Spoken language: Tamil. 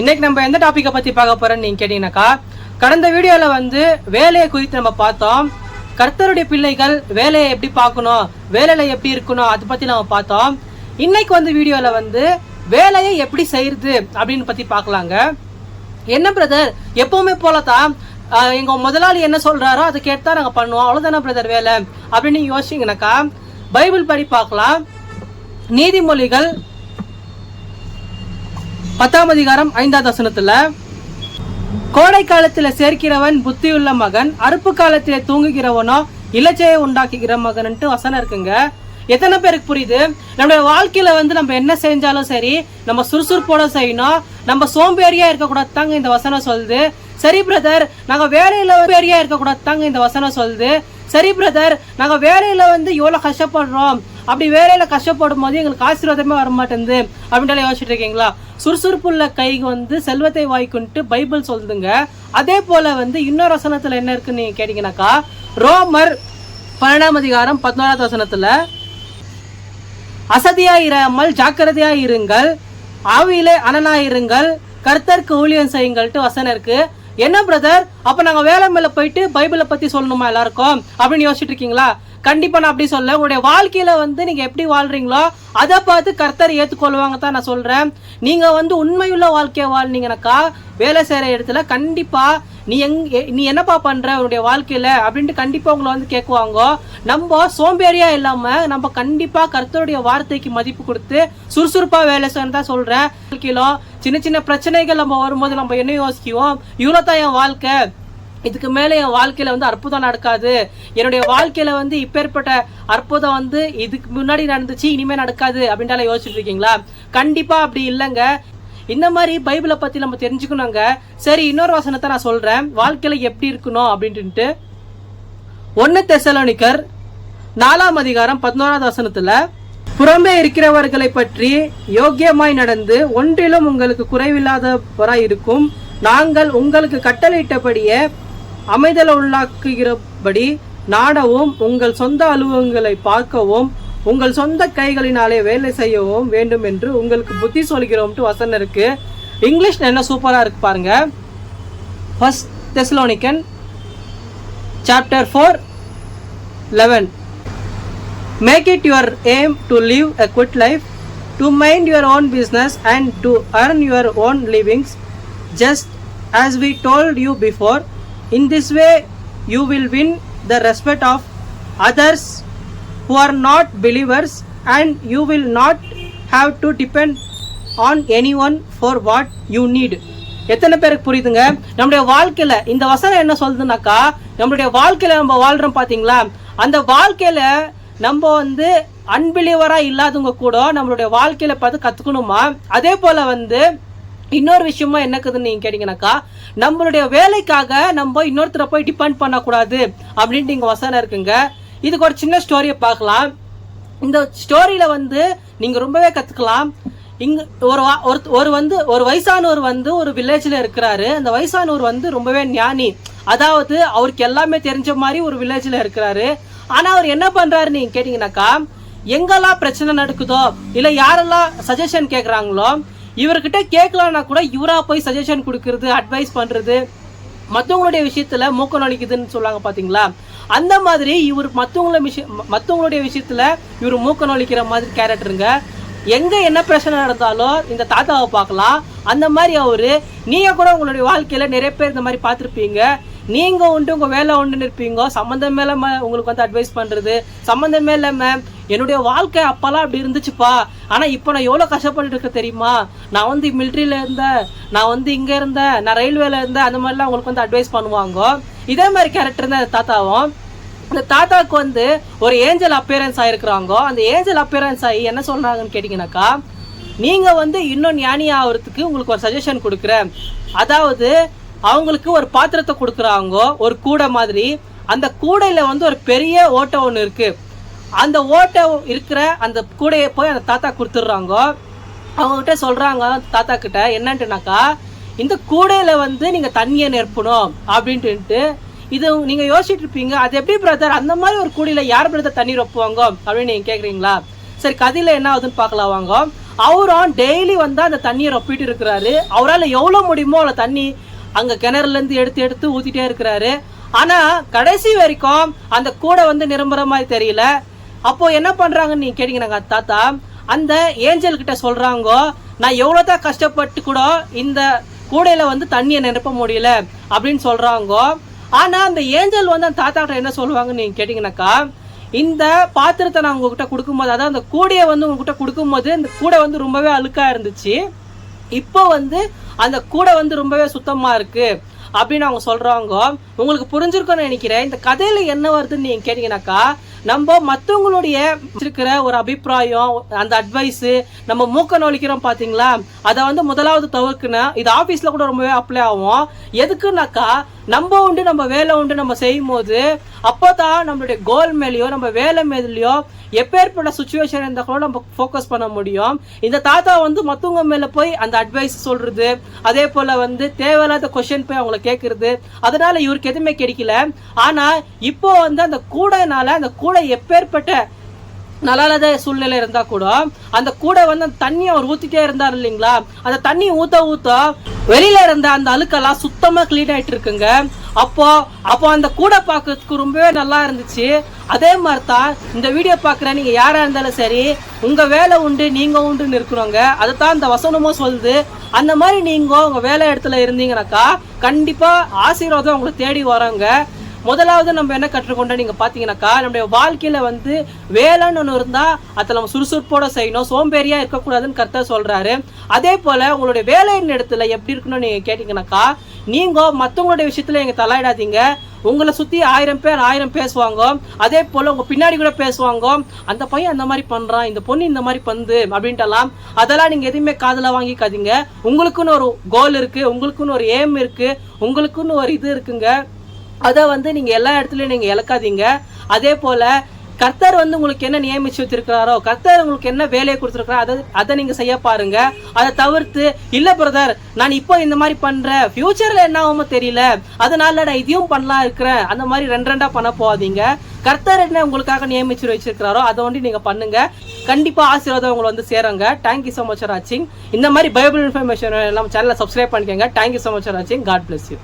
இன்னைக்கு நம்ம எந்த டாப்பிக்கை பற்றி பார்க்க போகிறோம்னு நீங்கள் கேட்டிங்கனாக்கா கடந்த வீடியோவில் வந்து வேலையை குறித்து நம்ம பார்த்தோம். கர்த்தருடைய பிள்ளைகள் வேலையை எப்படி பார்க்கணும் வேலையில் எப்படி இருக்கணும் அதை பற்றி நம்ம பார்த்தோம். இன்னைக்கு வந்து வீடியோவில் வந்து வேலையை எப்படி செய்யறது அப்படின்னு பற்றி பார்க்கலாங்க. என்ன பிரதர் எப்பவுமே போல தான் எங்கள் முதலாளி என்ன சொல்கிறாரோ அதை கேட்டு தான் நாங்கள் பண்ணுவோம். அவ்வளோதானே பிரதர் வேலை? அப்படின்னு யோசிச்சிங்கனாக்கா பைபிள் படி பார்க்கலாம். நீதிமொழிகள் பத்தாம் அதிகாரம் ஐந்தாவது வசனத்துல கோடை காலத்துல சேர்க்கிறவன் புத்தியுள்ள மகன் அறுப்பு காலத்திலே தூங்குகிறவனோ இலச்சையை உண்டாக்குகிற மகன்ட்டு வசனம் இருக்குங்க. எத்தனை பேருக்கு புரியுது? நம்மளுடைய வாழ்க்கையில வந்து நம்ம என்ன செஞ்சாலும் சரி நம்ம சுறுசுறுப்போட செய்யணும். நம்ம சோம்பேறியா இருக்கக்கூடாது தாங்க இந்த வசனம் சொல்லுது. சரி பிரதர் நாங்க வேலையில சோம்பேறியா இருக்கக்கூடாது தாங்க இந்த வசனம் சொல்லுது. சரி பிரதர் நாங்கள் வேலையில் வந்து எவ்வளோ கஷ்டப்படுறோம். அப்படி வேலையில் கஷ்டப்படும் போது எங்களுக்கு ஆசீர்வாதமே வர மாட்டேங்குது அப்படின்ட்டு யோசிச்சுட்டு இருக்கீங்களா? சுறுசுறுப்புள்ள கைக்கு வந்து செல்வத்தை வாய்க்குன்ட்டு பைபிள் சொல்லுதுங்க. அதே போல் வந்து இன்னொரு வசனத்தில் என்ன இருக்குன்னு நீங்கள் கேட்டிங்கனாக்கா ரோமர் பன்னெண்டாம் அதிகாரம் பதினோராவது அசதியாக இராமல் ஜாக்கிரதையாக இருங்கள் ஆவியிலே அனனாயிருங்கள். கர்த்தருக்கு ஊழியம் செய்யுங்கள்ட்டு வசனம் இருக்குது என்ன பிரதர் அப்ப நாங்க வேலை மேல போயிட்டு பைபிளை பத்தி சொல்லணுமா எல்லாருக்கும்? அப்படின்னு யோசிச்சுட்டு இருக்கீங்களா? கண்டிப்பா நான் அப்படி சொல்ல. உங்களுடைய வாழ்க்கையில வந்து நீங்க எப்படி வாழ்றீங்களோ அதை பார்த்து கர்த்தர் ஏத்துக்கொள்வாங்க தான் நான் சொல்றேன். நீங்க வந்து உண்மையுள்ள வாழ்க்கையை வாழ்னீங்கனாக்கா வேலை செய்யற இடத்துல கண்டிப்பா நீ எங் நீ என்னப்பா பண்ற உன்னுடைய வாழ்க்கையில அப்படின்ட்டு கண்டிப்பா உங்களை வந்து கேட்குவாங்க. நம்ம சோம்பேறியா இல்லாம நம்ம கண்டிப்பா கர்த்தருடைய வார்த்தைக்கு மதிப்பு கொடுத்து சுறுசுறுப்பா வேலை செய்யணும் தான் சொல்றேன். வாழ்க்கையில சின்ன சின்ன பிரச்சனைகள் நம்ம வரும்போது நம்ம என்ன யோசிக்குவோம்? இவ்வளோ தான் என் வாழ்க்கை. இதுக்கு மேலே என் வாழ்க்கையில் வந்து அற்புதம் நடக்காது. என்னுடைய வாழ்க்கையில் வந்து இப்பேற்பட்ட அற்புதம் வந்து இதுக்கு முன்னாடி நடந்துச்சு இனிமேல் நடக்காது அப்படின்ட்டு யோசிச்சுட்டு இருக்கீங்களா? கண்டிப்பாக அப்படி இல்லைங்க. இந்த மாதிரி பைபிளை பற்றி நம்ம தெரிஞ்சுக்கணுங்க. சரி இன்னொரு வசனத்தை நான் சொல்கிறேன் வாழ்க்கையில் எப்படி இருக்கணும் அப்படின்ட்டு ஒன்று தெசலோனிக்கர் நாலாம் அதிகாரம் பதினோராவது வசனத்தில் புறம்பே இருக்கிறவர்களை பற்றி யோக்கியமாய் நடந்து ஒன்றிலும் உங்களுக்கு குறைவில்லாதவராய் இருக்கும். நாங்கள் உங்களுக்கு கட்டளையிட்டபடியே அமைதல் உள்ளாக்குகிறபடி நாடவும் உங்கள் சொந்த அலுவலகங்களை பார்க்கவும் உங்கள் சொந்த கைகளினாலே வேலை செய்யவும் வேண்டும் என்று உங்களுக்கு புத்தி சொல்கிறோம்ட்டு வசனம் இருக்கு. இங்கிலீஷ் என்ன சூப்பராக இருக்கு பாருங்க. First Thessalonians chapter four eleven make it your aim to live a good life to mind your own business and to earn your own livings just as we told you before in this way you will win the respect of others who not believers and you will not not to to on anyone for what you need எத்தனை பேருக்கு புரியுதுங்க நம்முடைய வாழ்க்கையில் இந்த வசனம் என்ன சொல்லுதுனாக்கா நம்மளுடைய வாழ்க்கையில் நம்ம வாழ்கிறோம் பார்த்தீங்களா அந்த வாழ்க்கையில் நம்ம வந்து அன்பிலீவராக இல்லாதவங்க கூட நம்மளுடைய வாழ்க்கையில் பார்த்து கற்றுக்கணுமா அதே போல் வந்து இன்னொரு விஷயமா என்னக்குதுன்னு நீங்க கேட்டீங்கன்னாக்கா நம்மளுடைய வேலைக்காக நம்ம இன்னொருத்தரை போய் டிபெண்ட் பண்ணக்கூடாது அப்படின்ட்டு இங்க வசனம் இருக்குங்க. இதுக்கு ஒரு சின்ன ஸ்டோரியை பார்க்கலாம். இந்த ஸ்டோரியில வந்து நீங்க ரொம்பவே கத்துக்கலாம். இங்க ஒரு வா- ஒரு ஒரு வந்து ஒரு வயசானவர் வந்து ஒரு வில்லேஜ்ல இருக்கிறாரு. அந்த வயசானவர் வந்து ரொம்பவே ஞானி. அதாவது அவருக்கு எல்லாமே தெரிஞ்ச மாதிரி ஒரு வில்லேஜ்ல இருக்கிறாரு. ஆனா அவர் என்ன பண்றாரு நீங்க கேட்டீங்கன்னாக்கா எங்கெல்லாம் பிரச்சனை நடக்குதோ இல்ல யாரெல்லாம் சஜஷன் கேக்குறாங்களோ இவர்கிட்ட கேட்கலன்னா கூட இவரா போய் சஜஷன் கொடுக்கறது அட்வைஸ் பண்றது மற்றவங்களுடைய விஷயத்துல மூக்க நுழைக்குதுன்னு சொல்லுவாங்க பாத்தீங்களா? அந்த மாதிரி இவர் மற்றவங்கள விஷயம் மற்றவங்களுடைய விஷயத்துல இவர் மூக்க நுழைக்கிற மாதிரி கேரக்டருங்க எங்க என்ன பிரச்சனை நடந்தாலும் இந்த தாத்தாவை பார்க்கலாம். அந்த மாதிரி அவரு நீங்க கூட உங்களுடைய வாழ்க்கையில நிறைய பேர் இந்த மாதிரி பார்த்துருப்பீங்க. நீங்கள் உண்டு உங்கள் வேலை உண்டுன்னு இருப்பீங்க. சம்மந்தமே மேலே உங்களுக்கு வந்து அட்வைஸ் பண்ணுறது சம்மந்தமே மேம் என்னுடைய வாழ்க்கை அப்போல்லாம் அப்படி இருந்துச்சுப்பா. ஆனால் இப்போ நான் எவ்வளோ கஷ்டப்பட்டு இருக்க தெரியுமா? நான் வந்து மிலிட்ரியில் இருந்தேன். நான் வந்து இங்கே இருந்தேன். நான் ரயில்வேல இருந்தேன். அந்த மாதிரிலாம் உங்களுக்கு வந்து அட்வைஸ் பண்ணுவாங்க. இதே மாதிரி கேரக்டர் தான் தாத்தாவும். அந்த தாத்தாவுக்கு வந்து ஒரு ஏஞ்சல் அப்பியரன்ஸ் ஆகிருக்கிறாங்க அந்த ஏஞ்சல் அப்பியரன்ஸ் ஆகி என்ன சொல்கிறாங்கன்னு கேட்டிங்கனாக்கா நீங்கள் வந்து இன்னும் ஞானி ஆகிறதுக்கு உங்களுக்கு ஒரு சஜஷன் கொடுக்குறேன். அதாவது அவங்களுக்கு ஒரு பாத்திரத்தை கொடுக்குறாங்க ஒரு கூடை மாதிரி. அந்த கூடையில் வந்து ஒரு பெரிய ஓட்டை ஒன்று இருக்கு. அந்த ஓட்டை இருக்கிற அந்த கூடையை போய் அந்த தாத்தா கொடுத்துட்றாங்க. அவங்ககிட்ட சொல்கிறாங்க தாத்தா கிட்ட என்னன்ட்டுனாக்கா இந்த கூடையில் வந்து நீங்கள் தண்ணியை நிரப்பணும் அப்படின்ட்டு இது நீங்கள் யோசிச்சுட்டு இருப்பீங்க அது எப்படி பிரதர் அந்த மாதிரி ஒரு கூடையில் யார் பிரதர் தண்ணி ரொப்புவாங்க? அப்படின்னு நீங்கள் கேட்குறீங்களா சரி கதையில் என்ன ஆகுதுன்னு பார்க்கலாம் வாங்க. அவரும் டெய்லி வந்து அந்த தண்ணியை ரொப்பிட்டு இருக்கிறாரு. அவரால் எவ்வளோ முடியுமோ அவ்வளோ தண்ணி அங்கே கிணறுலேருந்து எடுத்து எடுத்து ஊற்றிட்டே இருக்கிறாரு. ஆனால் கடைசி வரைக்கும் அந்த கூடை வந்து நிரம்புற மாதிரி தெரியல. அப்போ என்ன பண்றாங்கன்னு நீங்க கேட்டீங்கன்னா தாத்தா அந்த ஏஞ்சல் கிட்ட சொல்றாங்க நான் எவ்வளோ தான் கஷ்டப்பட்டு கூட இந்த கூடையில வந்து தண்ணியை நிரப்ப முடியல அப்படின்னு சொல்றாங்க. ஆனா அந்த ஏஞ்சல் வந்து அந்த தாத்தா கிட்ட என்ன சொல்லுவாங்கன்னு நீங்க கேட்டீங்கன்னாக்கா இந்த பாத்திரத்தை நான் உங்ககிட்ட கொடுக்கும்போது அதாவது அந்த கூடையை வந்து உங்ககிட்ட கொடுக்கும்போது இந்த கூடை வந்து ரொம்பவே அழுக்கா இருந்துச்சு. இப்போ வந்து அந்த கூடை வந்து ரொம்பவே சுத்தமாக இருக்குது அப்படின்னு அவங்க சொல்கிறவங்க உங்களுக்கு புரிஞ்சிருக்கும்னு நினைக்கிறேன். இந்த கதையில் என்ன வருதுன்னு நீங்கள் கேட்டீங்கன்னாக்கா நம்ம மற்றவங்களுடைய இருக்கிற ஒரு அபிப்பிராயம் அந்த அட்வைஸு நம்ம மூக்க நொழிக்கிறோம் பார்த்தீங்களா அதை வந்து முதலாவது தவிர்க்கணும். இது ஆஃபீஸில் கூட ரொம்பவே அப்ளை ஆகும். எதுக்குனாக்கா நம்ம உண்டு நம்ம வேலை உண்டு நம்ம செய்யும் போது அப்போ தான் நம்மளுடைய கோல் மேலேயோ நம்ம வேலை மேலேயோ எப்பேற்பட்ட சுச்சுவேஷன் இருந்தால் கூட நம்ம ஃபோக்கஸ் பண்ண முடியும். இந்த தாத்தா வந்து மற்றவங்க மேலே போய் அந்த அட்வைஸ் சொல்கிறது அதே போல் வந்து தேவையில்லாத கொஷின் போய் அவங்கள கேட்குறது அதனால் இவருக்கு எதுவுமே கிடைக்கல. ஆனால் இப்போ வந்து அந்த கூடைனால அந்த கூடை எப்பேற்பட்ட நல்லாத சூழ்நிலை இருந்தா கூட அந்த கூடை வந்து அந்த தண்ணியை அவர் ஊத்திட்டே இருந்தார் இல்லைங்களா? அந்த தண்ணி ஊத்த ஊத்த வெளியில இருந்த அந்த அழுக்கெல்லாம் சுத்தமா க்ளீன் ஆயிட்டு இருக்குங்க. அப்போ அப்போ அந்த கூடை பார்க்கறதுக்கு ரொம்பவே நல்லா இருந்துச்சு. அதே மாதிரி தான் இந்த வீடியோ பார்க்குற நீங்க யாரா இருந்தாலும் சரி உங்க வேலை உண்டு நீங்க உண்டுன்னு இருக்கிறவங்க அதை தான் இந்த வசனமும் சொல்லுது. அந்த மாதிரி நீங்க உங்க வேலை இடத்துல இருந்தீங்கனாக்கா கண்டிப்பா ஆசீர்வாதம் உங்களை தேடி வரோங்க. முதலாவது நம்ம என்ன கற்றுக்கொண்டோம்? நீங்கள் பார்த்தீங்கன்னாக்கா நம்முடைய வாழ்க்கையில் வந்து வேலைன்னு ஒன்று இருந்தால் அதை நம்ம சுறுசுறுப்போட செய்யணும் சோம்பேறியாக இருக்கக்கூடாதுன்னு கருத்தாக சொல்கிறாரு அதே போல் உங்களுடைய வேலையின் இடத்துல எப்படி இருக்கணும்னு நீங்கள் கேட்டிங்கனாக்கா நீங்கள் மற்றவங்களுடைய விஷயத்தில் எங்கள் தலையிடாதீங்க உங்களை சுற்றி ஆயிரம் பேர் ஆயிரம் பேசுவாங்க. அதே போல் உங்கள் பின்னாடி கூட பேசுவாங்க. அந்த பையன் அந்த மாதிரி பண்ணுறான் இந்த பொண்ணு இந்த மாதிரி பண்ணுது அப்படின்ட்டுலாம். அதெல்லாம் நீங்கள் எதுவுமே காதில் வாங்கிக்காதீங்க. உங்களுக்குன்னு ஒரு கோல் இருக்குது உங்களுக்குன்னு ஒரு ஏம் இருக்குது உங்களுக்குன்னு ஒரு இது இருக்குங்க. அதை வந்து நீங்கள் எல்லா இடத்துலையும் நீங்கள் இழக்காதீங்க. அதே போல் கர்த்தர் வந்து உங்களுக்கு என்ன நியமிச்சு வச்சிருக்கிறாரோ கர்த்தர் உங்களுக்கு என்ன வேலையை கொடுத்துருக்காரோ அதை அதை நீங்கள் செய்ய பாருங்க. அதை தவிர்த்து இல்லை பிரதர் நான் இப்போ இந்த மாதிரி பண்ணுறேன் ஃபியூச்சரில் என்ன ஆகுமோ தெரியல. அதனால நான் இதையும் பண்ணலாம் இருக்கிறேன். அந்த மாதிரி ரெண்டு ரெண்டாக பண்ண போகாதீங்க. கர்த்தர் என்ன உங்களுக்காக நியமிச்சு வச்சிருக்கிறாரோ அதை வந்து நீங்கள் பண்ணுங்க. கண்டிப்பாக ஆசீர்வாதம் உங்களை வந்து சேருங்க. தேங்க்யூ ஸோ மச் வாட்சிங் இந்த மாதிரி பைபிள் இன்ஃபர்மேஷன் எல்லாம் சேனலை சப்ஸ்கிரைப் பண்ணிக்கோங்க. தேங்க்யூ ஸோ மச் வாட்சிங் காட் பிளஸ் யூ